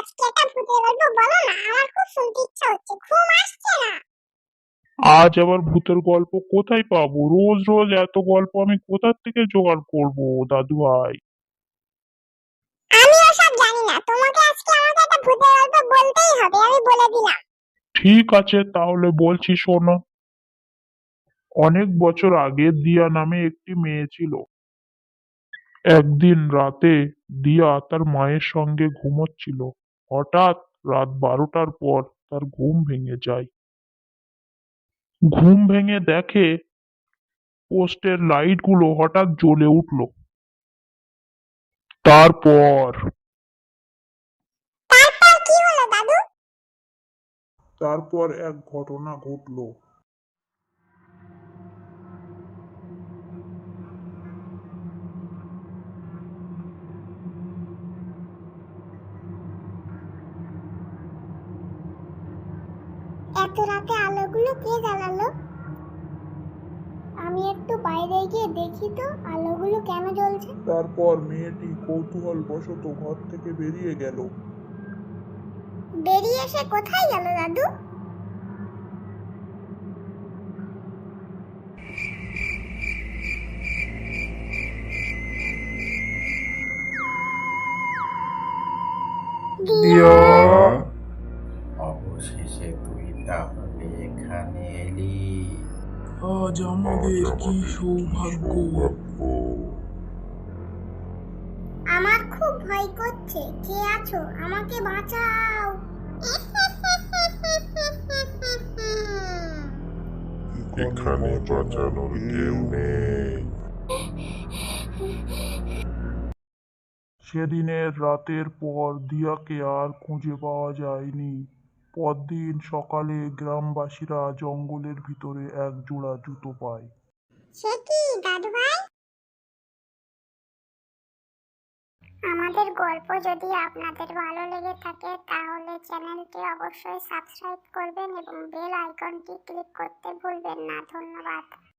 আজকে একটা ভূতের গল্প বলো না? আমার খুব শুনতে ইচ্ছা হচ্ছে ঘুম আসছে না। আজ আবার ভূতের গল্প কোথায় পাবো? রোজ রোজ এত গল্প আমি কোথা থেকে জোগাড় করব দাদু ভাই? আমি ওসব জানি না। তোমাকে আজকে আমাকে একটা ভূতের গল্প বলতেই হবে আমি বলে দিলাম। ঠিক আছে তাহলে বলছি শোনো। অনেক বছর আগে দিয়া নামে একটি মেয়ে ছিল। একদিন রাতে দিয়া তার মায়ের সঙ্গে ঘুমোচ্ছিল। হঠাৎ রাত বারোটার পর তার ঘুম ভেঙে যায়। ঘুম ভেঙে দেখে পোস্টের লাইটগুলো হঠাৎ জ্বলে উঠল। তারপর তারপর এক ঘটনা ঘটলো। এত রাতে আলোগুলো কে জ্বালালো? আমি একটু বাইরে গিয়ে দেখি তো আলোগুলো কেন জ্বলছে? তারপর মেয়েটি কৌতূহল বশত ঘর থেকে বেরিয়ে গেল। বেরিয়ে এসে কোথায় গেল দাদু? অবশেষে তুই তাহলে এখানে এলি। আজ আমাদের কি সৌভাগ্য? আমার খুব ভয় করছে। কে আছো? আমাকে বাঁচাও। এখানে বাঁচানোর কেউ নেই। সেদিনের রাতের পর দিয়াকে আর খুঁজে পাওয়া যায়নি। পরদিন সকালে গ্রামবাসীরা জঙ্গলের ভিতরে এক জোড়া জুতো পায়। সে কি, দাদু ভাই? আমাদের গল্প যদি আপনাদের ভালো লেগে থাকে, তাহলে চ্যানেলটি অবশ্যই সাবস্ক্রাইব করবেন এবং বেল আইকনটি ক্লিক করতে ভুলবেন না। ধন্যবাদ।